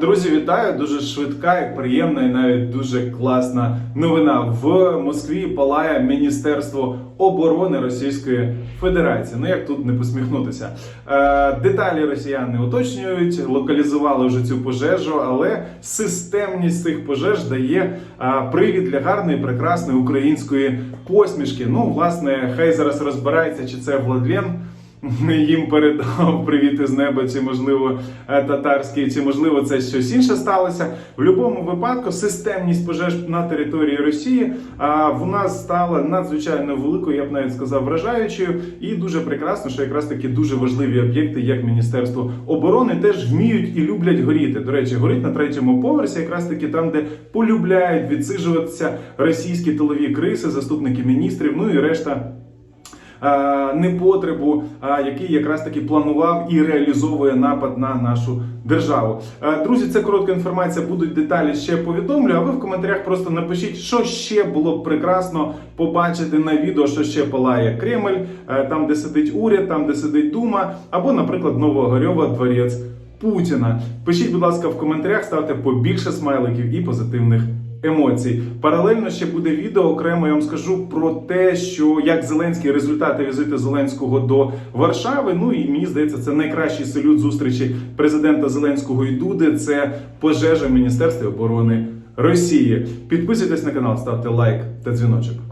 Друзі, вітаю! Дуже швидка і приємна, і навіть дуже класна новина. В Москві палає Міністерство оборони Російської Федерації. Ну як тут не посміхнутися? Е, деталі росіяни уточнюють, локалізували вже цю пожежу, але системність цих пожеж дає привід для гарної, прекрасної української посмішки. Ну, власне, хай зараз розбирається, чи це Владлен їм передав привіт із неба, чи можливо е, татарський, чи можливо це щось інше сталося. В будь-якому випадку системність пожеж на території Росії а, в нас стала надзвичайно великою, я б навіть сказав, вражаючою, і дуже прекрасно, що якраз такі дуже важливі об'єкти, як Міністерство оборони, теж вміють і люблять горіти. До речі, горить на третьому поверсі, якраз таки там, де полюбляють відсиджуватися російські тилові криси, заступники міністрів, ну і решта непотребу, е, який якраз таки планував і реалізовує напад на нашу державу. Е, Друзі, це коротка інформація. Будуть деталі ще повідомлю. А ви в коментарях просто напишіть, що ще було б прекрасно побачити на відео, що ще палає Кремль, е, там де сидить уряд, там де сидить Дума, або, наприклад, Новогорьова дворець Путіна. Пишіть, будь ласка, в коментарях, ставте побільше смайликів і позитивних емоцій. Паралельно ще буде відео окремо. Я вам скажу про те, що як Зеленський результати візиту Зеленського до Варшави. Ну і мені здається, це найкращий салют зустрічі президента Зеленського і Дуди. Це пожежа в Міністерстві оборони Росії. Підписуйтесь на канал, ставте лайк та дзвіночок.